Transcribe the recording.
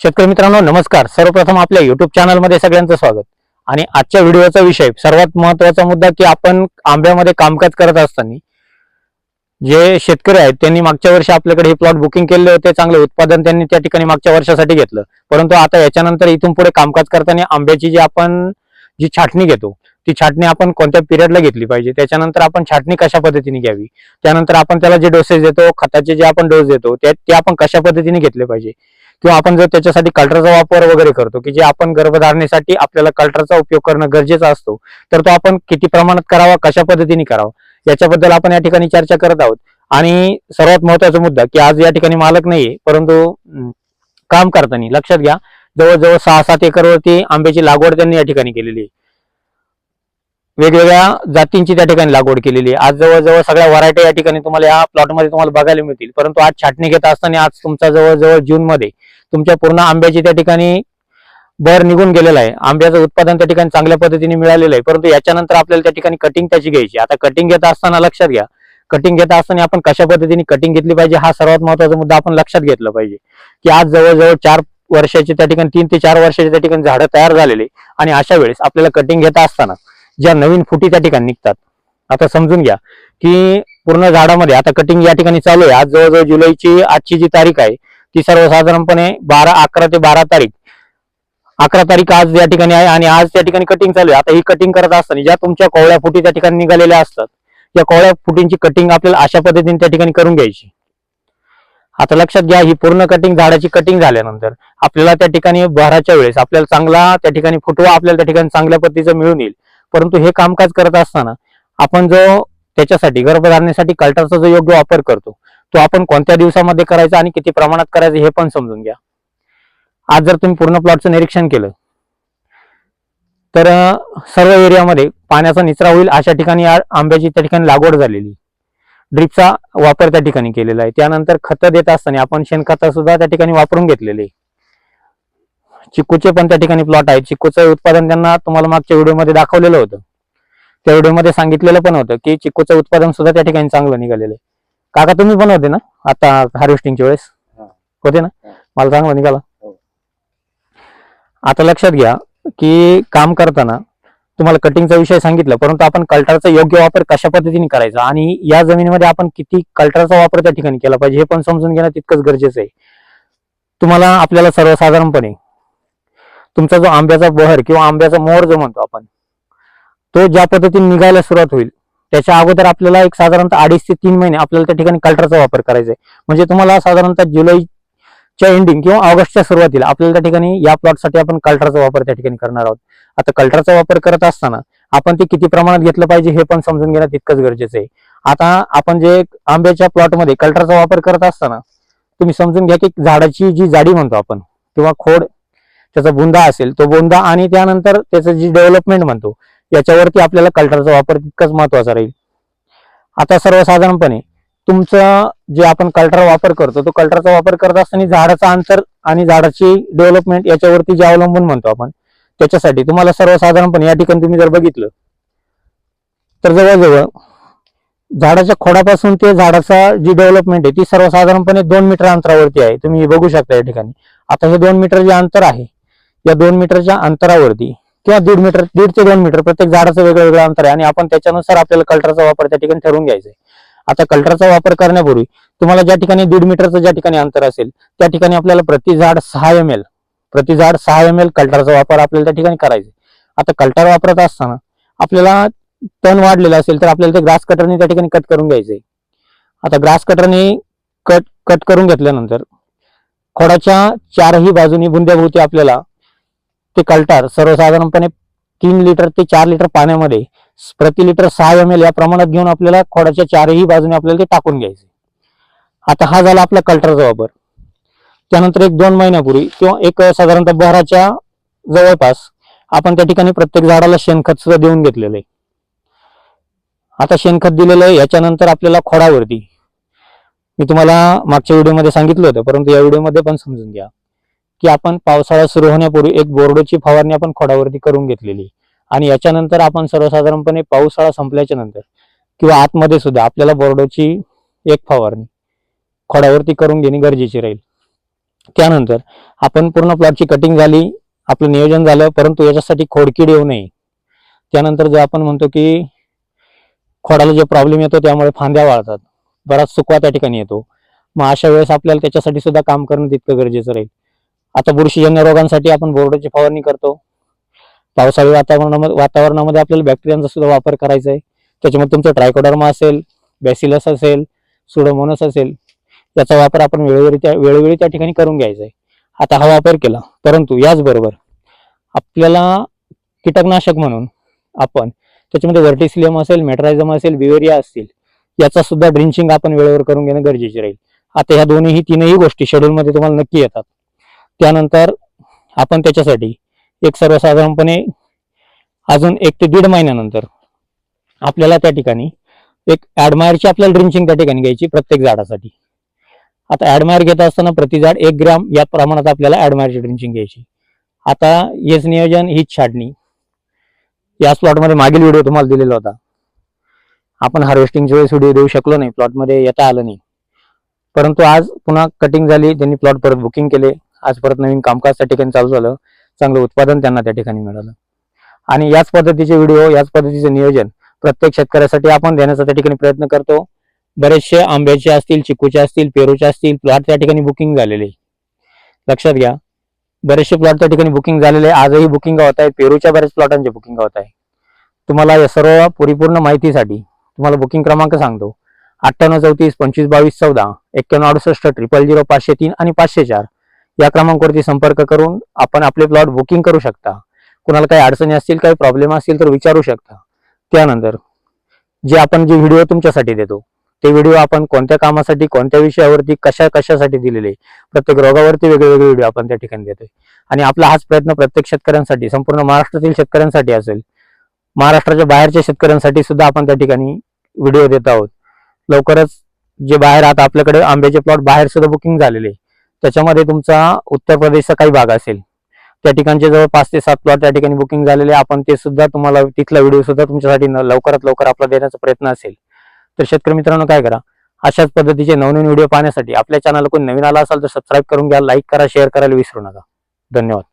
शेतकरी मित्रांनो नमस्कार. सर्वप्रथम आपल्या युट्यूब चॅनलमध्ये सगळ्यांचं स्वागत. आणि आजच्या व्हिडिओचा विषय सर्वात महत्त्वाचा मुद्दा की आपण आंब्यामध्ये कामकाज करत असताना जे शेतकरी आहेत त्यांनी मागच्या वर्षी आपल्याकडे हे प्लॉट बुकिंग केले होते चांगले उत्पादन त्यांनी त्या ठिकाणी मागच्या वर्षासाठी घेतलं. परंतु आता याच्यानंतर इथून पुढे कामकाज करताना आंब्याची जी आपण जी छाटणी घेतो ती छाटणी आपण कोणत्या पिरियडला घेतली पाहिजे? त्याच्यानंतर आपण छाटणी कशा पद्धतीने घ्यावी? त्यानंतर आपण त्याला जे डोसेस देतो खताचे जे आपण डोस देतो ते ते आपण कशा पद्धतीने घेतले पाहिजे? किंवा आपण जर त्याच्यासाठी कल्टरचा वापर वगैरे करतो की जे आपण गर्भधारणेसाठी आपल्याला कल्टरचा उपयोग करणं गरजेचा असतो तर तो आपण किती प्रमाणात करावा कशा पद्धतीने करावा याच्याबद्दल आपण या ठिकाणी चर्चा करत आहोत. आणि सर्वात महत्त्वाचा मुद्दा की आज या ठिकाणी मालक नाहीये परंतु काम करताना लक्षात घ्या जवळजवळ सहा सात एकरवरती आंब्याची लागवड त्यांनी या ठिकाणी केलेली आहे. वेगवेगळ्या जातींची त्या ठिकाणी लागवड केलेली आहे. आज जवळजवळ सगळ्या व्हरायटी या ठिकाणी तुम्हाला या प्लॉटमध्ये तुम्हाला बघायला मिळतील. परंतु आज छाटणी घेत असताना आज तुमचा जवळजवळ जून मध्ये तुमच्या पूर्ण आंब्याची त्या ठिकाणी भर निघून गेलेला आहे. आंब्याचं उत्पादन त्या ठिकाणी चांगल्या पद्धतीने मिळालेलं आहे. परंतु याच्यानंतर आपल्याला त्या ठिकाणी कटिंग त्याची घ्यायची आता कटिंग घेत असताना लक्षात घ्या. कटिंग घेत असताना आपण कशा पद्धतीने कटिंग घेतली पाहिजे हा सर्वात महत्त्वाचा मुद्दा आपण लक्षात घेतला पाहिजे. की आज जवळजवळ चार वर्षाचे त्या ठिकाणी तीन ते चार वर्षाचे त्या ठिकाणी झाडं तयार झालेले आणि अशा वेळेस आपल्याला कटिंग घेत असताना ज्या नवीन फुटी त्या ठिकाणी निघतात. आता समजून घ्या की पूर्ण झाडामध्ये आता कटिंग या ठिकाणी चालू आहे. आज जवळजवळ जुलैची आजची जी तारीख आहे ती सर्वसाधारणपणे बारा अकरा ते बारा तारीख. अकरा तारीख आज या ठिकाणी आहे आणि आज त्या ठिकाणी कटिंग चालू आहे. आता ही कटिंग करत असताना ज्या तुमच्या कोवळ्या फुटी त्या ठिकाणी निघालेल्या असतात या कोवळ्या फुटींची कटिंग आपल्याला अशा पद्धतीने त्या ठिकाणी करून घ्यायची. आता लक्षात घ्या ही पूर्ण कटिंग झाडाची कटिंग झाल्यानंतर आपल्याला त्या ठिकाणी बहराच्या वेळेस आपल्याला चांगला त्या ठिकाणी फुटवा आपल्याला त्या ठिकाणी चांगल्या पद्धतीचं मिळून येईल. परंतु हे कामकाज करत असताना आपण जो त्याच्यासाठी गर्भधारणेसाठी कल्टरचा जो योग्य वापर करतो तो आपण कोणत्या दिवसामध्ये करायचा आणि किती प्रमाणात करायचं हे पण समजून घ्या. आज जर तुम्ही पूर्ण प्लॉटचं निरीक्षण केलं तर सर्व एरियामध्ये पाण्याचा निचरा होईल अशा ठिकाणी आंब्याची त्या ठिकाणी लागवड झालेली. ड्रिपचा वापर त्या ठिकाणी केलेला आहे. त्यानंतर खतं देत असताना आपण शेणखतं सुद्धा त्या ठिकाणी वापरून घेतलेले आहे. चिक्कूचे पण त्या ठिकाणी प्लॉट आहे चिक्कूचं उत्पादन त्यांना तुम्हाला मागच्या व्हिडिओमध्ये दाखवलेलं होतं त्या व्हिडिओमध्ये सांगितलेलं पण होतं की चिक्कूचं उत्पादन सुद्धा त्या ठिकाणी चांगलं निघालेलं आहे काका तुम्ही पण होते ना आता हार्वेस्टिंगच्या वेळेस. होते ना. मला चांगलं निघाला हो. आता लक्षात घ्या की काम करताना तुम्हाला कटिंगचा विषय सांगितला परंतु आपण कल्टरचा योग्य वापर कशा पद्धतीने करायचा आणि या जमिनीमध्ये आपण किती कल्टरचा वापर त्या ठिकाणी केला पाहिजे हे पण समजून घेणं तितकंच गरजेचं आहे तुम्हाला आपल्याला सर्वसाधारणपणे तुमचा जो आंब्याचा बहर किंवा आंब्याचा मोहर जो म्हणतो आपण तो ज्या पद्धतीने निघायला सुरुवात होईल त्याच्या अगोदर आपल्याला एक साधारणतः अडीच ते तीन महिने आपल्याला त्या ठिकाणी कल्टरचा वापर करायचा आहे. म्हणजे तुम्हाला साधारणतः जुलैच्या एंडिंग किंवा ऑगस्टच्या सुरुवातीला आपल्याला त्या ठिकाणी या प्लॉटसाठी आपण कल्टरचा वापर त्या ठिकाणी करणार आहोत. आता कल्टरचा वापर करत असताना आपण ते किती प्रमाणात घेतलं पाहिजे हे पण समजून घेणं तितकंच गरजेचं आहे. आता आपण जे आंब्याच्या प्लॉटमध्ये कल्टरचा वापर करत असताना तुम्ही समजून घ्या की झाडाची जी जाडी म्हणतो आपण किंवा खोड त्याचा बुंदा असेल तो बुंदा आणि त्यानंतर त्याचं जी डेव्हलपमेंट म्हणतो याच्यावरती आपल्याला कल्टरचा वापर तितकाच महत्त्वाचा राहील. आता सर्वसाधारणपणे तुमचं जे आपण कल्टर वापर करतो तो कल्टरचा वापर करत असताना झाडाचं अंतर आणि झाडाची डेव्हलपमेंट याच्यावरती जे अवलंबून म्हणतो आपण त्याच्यासाठी तुम्हाला सर्वसाधारणपणे या ठिकाणी तुम्ही जर बघितलं तर जवळजवळ झाडाच्या खोडापासून ते झाडाचा जी डेव्हलपमेंट आहे ती सर्वसाधारणपणे दोन मीटर अंतरावरती आहे. तुम्ही बघू शकता या ठिकाणी. आता हे दोन मीटर जे अंतर आहे या दोन मीटरच्या अंतरावरती किंवा दीड मीटर दीड ते दोन मीटर प्रत्येक झाडाचं वेगळं वेगळं अंतर आहे आणि आपण त्याच्यानुसार आपल्याला कल्टरचा वापर त्या ठिकाणी ठरवून घ्यायचा आहे आता कल्टरचा वापर करण्यापूर्वी तुम्हाला ज्या ठिकाणी दीड मीटरचं ज्या ठिकाणी अंतर असेल त्या ठिकाणी आपल्याला प्रति झाड सहा एम एल प्रति झाड सहा एम एल कल्टरचा वापर आपल्याला त्या ठिकाणी करायचा आहे. आता कल्टर वापरत असताना आपल्याला तण वाढलेलं असेल तर आपल्याला ते ग्रास कटरने त्या ठिकाणी कट करून घ्यायचंय आता ग्रास कटरने कट कट करून घेतल्यानंतर खोडाच्या चारही बाजूनी बुंद्याभोवती आपल्याला ते कल्टार सर्वसाधारणपणे तीन लिटर ते चार लिटर पाण्यामध्ये प्रति लिटर सहा एम एल या प्रमाणात घेऊन आपल्याला खोडाच्या चारही बाजूने आपल्याला ते टाकून घ्यायचे. आता हा झाला आपला कल्टरचा वापर त्यानंतर एक दोन महिन्यापूर्वी किंवा एक साधारणतः बहराच्या जवळपास आपण त्या ठिकाणी प्रत्येक झाडाला शेणखत सुद्धा देऊन घेतलेलं. आहे आता शेणखत दिलेलं आहे याच्यानंतर आपल्याला खोडावरती. मी तुम्हाला मागच्या व्हिडिओमध्ये सांगितलं होतं परंतु या व्हिडिओमध्ये पण समजून घ्या. की आपण पावसाळा सुरू होण्यापूर्वी एक बोर्डोची फवारणी आपण खोडावरती करून घेतलेली आणि याच्यानंतर आपण सर्वसाधारणपणे पावसाळा संपल्याच्या नंतर किंवा आतमध्ये सुद्धा आपल्याला बोर्डोची एक फवारणी खोडावरती करून घेणे गरजेची राहील. त्यानंतर आपण पूर्ण प्लॉटची कटिंग झाली आपलं नियोजन झालं परंतु याच्यासाठी खोडकीड येऊ नये. त्यानंतर जे आपण म्हणतो की खोडाला जे प्रॉब्लेम येतो त्यामुळे फांद्या वाळतात. बराच सुकवा त्या ठिकाणी येतो. मग अशा वेळेस आपल्याला त्याच्यासाठी सुद्धा काम करणं तितकं गरजेचं राहील. आता बुरशीजन्य रोगांसाठी आपण बोर्डाची फवारणी करतो. पावसाळी वातावरणामध्ये वातावरणामध्ये आपल्याला बॅक्टेरियांचा सुद्धा वापर करायचा आहे. त्याच्यामध्ये तुमचं ट्रायकोडर्मा असेल बॅसिलस असेल सुडोमोनस असेल याचा वापर आपण वेळोवेळी त्या वेळोवेळी त्या ठिकाणी करून घ्यायचा आहे. आता हा वापर केला परंतु याचबरोबर आपल्याला कीटकनाशक म्हणून आपण त्याच्यामध्ये व्हर्टिसिलियम असेल मेट्रायझम असेल बिवेरिया असतील याचा सुद्धा ड्रिंचिंग आपण वेळेवर करून घेणं गरजेचे राहील. आता ह्या दोन्ही तीनही गोष्टी शेड्यूलमध्ये तुम्हाला नक्की येतात. त्यानंतर आपण त्याच्यासाठी एक सर्वसाधारणपणे अजून एक ते दीड महिन्यानंतर आपल्याला त्या ठिकाणी एक ॲडमायरची आपल्याला ड्रिंचिंग त्या ठिकाणी घ्यायची प्रत्येक झाडासाठी. आता ॲडमायर घेत असताना प्रति झाड एक ग्रॅम या प्रमाणात आपल्याला ॲडमायरची ड्रिंचिंग घ्यायची. आता हेच नियोजन हीच छाटणी. या प्लॉटमध्ये मागील व्हिडिओ तुम्हाला दिलेला होता. आपण हार्वेस्टिंगच्या वेळेस व्हिडिओ देऊ शकलो नाही प्लॉटमध्ये येता आलं नाही. परंतु आज पुन्हा कटिंग झाली त्यांनी प्लॉट परत बुकिंग केले. आज परत नवीन कामकाज त्या ठिकाणी चालू झालं. चांगलं उत्पादन त्यांना त्या ठिकाणी मिळालं. आणि याच पद्धतीचे व्हिडिओ याच पद्धतीचे नियोजन प्रत्येक शेतकऱ्यासाठी आपण देण्याचा त्या ठिकाणी प्रयत्न करतो. बरेचसे आंब्याचे असतील चिकूचे असतील पेरूचे असतील प्लॉट त्या ठिकाणी बुकिंग झालेले लक्षात घ्या. बरेचसे प्लॉट त्या ठिकाणी बुकिंग झालेले आजही बुकिंग होत आहेत पेरूच्या बऱ्याच प्लॉटांचे बुकिंग होत आहे. तुम्हाला या सर्व परिपूर्ण माहितीसाठी तुम्हाला बुकिंग क्रमांक सांगतो. अठ्ठ्याण्णव चौतीस पंचवीस बावीस चौदा एक्क्याण्णव अडुसष्ट ट्रिपल झिरो पाचशे तीन आणि पाचशे चार. या क्रमांकावरती संपर्क करून आपण आपले प्लॉट बुकिंग करू शकता. कुणाला काही अडचणी असतील काही प्रॉब्लेम असतील तर विचारू शकता. त्यानंतर जे आपण जे व्हिडिओ तुमच्यासाठी देतो ते व्हिडिओ आपण कोणत्या कामासाठी कोणत्या विषयावरती कशा कशासाठी दिलेले प्रत्येक रोगावरती वेगळे वेगळे व्हिडिओ आपण त्या ठिकाणी देतोय. आणि आपला हाच प्रयत्न प्रत्येक शेतकऱ्यांसाठी संपूर्ण महाराष्ट्रातील शेतकऱ्यांसाठी असेल. महाराष्ट्राच्या बाहेरच्या शेतकऱ्यांसाठी सुद्धा आपण त्या ठिकाणी व्हिडिओ देत आहोत. लवकरच जे बाहेर आता आपल्याकडे आंब्याचे प्लॉट बाहेर सुद्धा बुकिंग झालेले त्याच्यामध्ये तुमचा उत्तर प्रदेशचा काही भाग असेल. त्या ठिकाणचे जवळ पाच ते सात प्लॉट त्या ठिकाणी बुकिंग झालेले आपण ते सुद्धा तुम्हाला तिथला व्हिडिओ सुद्धा तुमच्यासाठी लवकरात लवकर आपला देण्याचा प्रयत्न असेल. तर शेतकरी मित्रांनो काय करा? अशाच पद्धतीचे नवनवीन व्हिडिओ पाहण्यासाठी आपल्या चॅनल कोण नवीन आला असाल तर सबस्क्राईब करून घ्या लाईक करा शेअर करायला विसरू नका. धन्यवाद.